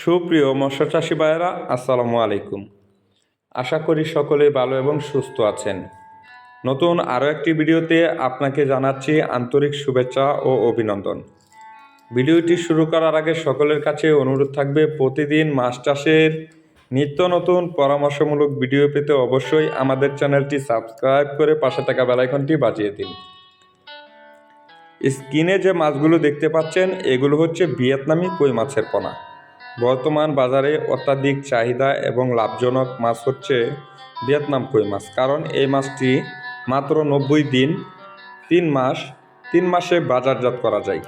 সুপ্রিয় মৎস্য চাষি ভাইয়েরা, আসসালামু আলাইকুম। আশা করি সকলে ভালো এবং সুস্থ আছেন। নতুন আরও একটি ভিডিওতে আপনাকে জানাচ্ছি আন্তরিক শুভেচ্ছা ও অভিনন্দন। ভিডিওটি শুরু করার আগে সকলের কাছে অনুরোধ থাকবে, প্রতিদিন মাছ চাষের নিত্য নতুন পরামর্শমূলক ভিডিও পেতে অবশ্যই আমাদের চ্যানেলটি সাবস্ক্রাইব করে পাশে থাকা বেলাইকনটি বাজিয়ে দিন। স্ক্রিনে যে মাছগুলো দেখতে পাচ্ছেন, এগুলো হচ্ছে ভিয়েতনামি কই মাছের পোনা। বর্তমান বাজারে অত্যাধিক চাহিদা এবং লাভজনক মাছ হচ্ছে ভিয়েতনাম কই মাছ। কারণ এই মাছটি মাত্র নব্বই দিন, তিন মাস, তিন মাসে বাজারজাত করা যায়।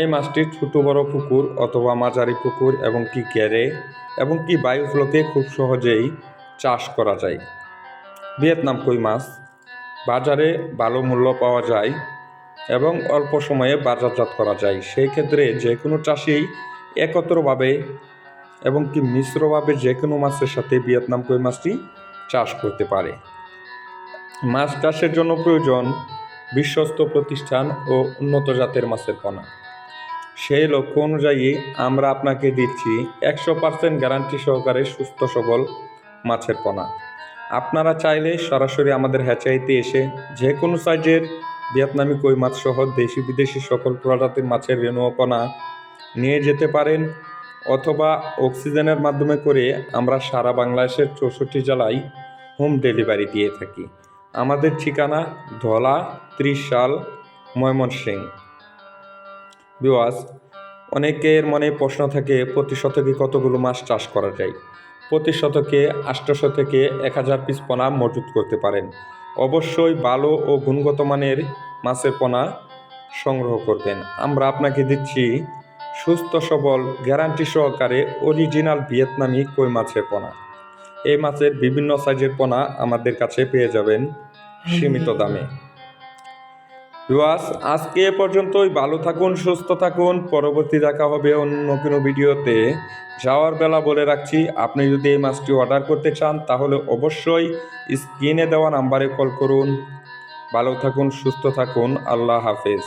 এই মাছটি ছোটো বড় পুকুর অথবা মাঝারি পুকুর এবং কি ক্যারে এবং কি বায়ুফ্লোকে খুব সহজেই চাষ করা যায়। ভিয়েতনাম কই মাছ বাজারে ভালো মূল্য পাওয়া যায় এবং অল্প সময়ে বাজারজাত করা যায়। সেই ক্ষেত্রে যে কোনো চাষি একত্রভাবে এবং কি মিশ্রভাবে যে কোনো মাছের সাথে ভিয়েতনাম কই মাছটি চাষ করতে পারে। মাছ চাষের জন্য প্রয়োজন বিশ্বস্ত প্রতিষ্ঠান ও উন্নত জাতের মাছের পোনা সেই লক্ষ্য অনুযায়ী আমরা আপনাকে দিচ্ছি একশো পার্সেন্ট গ্যারান্টি সহকারে সুস্থ সবল মাছের পোনা আপনারা চাইলে সরাসরি আমাদের হ্যাচাইতে এসে যে কোনো সাইজের ভিয়েতনামি কই মাছ সহ দেশি বিদেশি সকল প্রজাতির মাছের রেণুয়া পোনা নিয়ে যেতে পারেন অথবা অক্সিজেনের মাধ্যমে করে আমরা সারা বাংলাদেশের চৌষট্টি জেলায় হোম ডেলিভারি দিয়ে থাকি। আমাদের ঠিকানা ধলা ত্রিশাল ময়মনসিংহ। বিওয়াস অনেকের মনে প্রশ্ন থাকে, প্রতি শতকে কতগুলো মাছ চাষ করা যায়? প্রতি শতকে আটশোশো থেকে এক হাজার পিস পোনা মজুত করতে পারেন। অবশ্যই ভালো ও গুণগত মানের মাছের পোনা সংগ্রহ করবেন। আমরা আপনাকে দিচ্ছি সুস্থ সবল গ্যারান্টি সহকারে অরিজিনাল ভিয়েতনামি কই মাছের পোনা। এই মাছের বিভিন্ন সাইজের পোনা আমাদের কাছে পেয়ে যাবেন সীমিত দামে। আজকে এ পর্যন্তই। ভালো থাকুন সুস্থ থাকুন। পরবর্তী দেখা হবে অন্য কোনো ভিডিওতে। যাওয়ার বেলা বলে রাখছি আপনি যদি এই মাছটি অর্ডার করতে চান তাহলে অবশ্যই স্ক্রিনে দেওয়া নাম্বারে কল করুন। ভালো থাকুন সুস্থ থাকুন। আল্লাহ হাফেজ।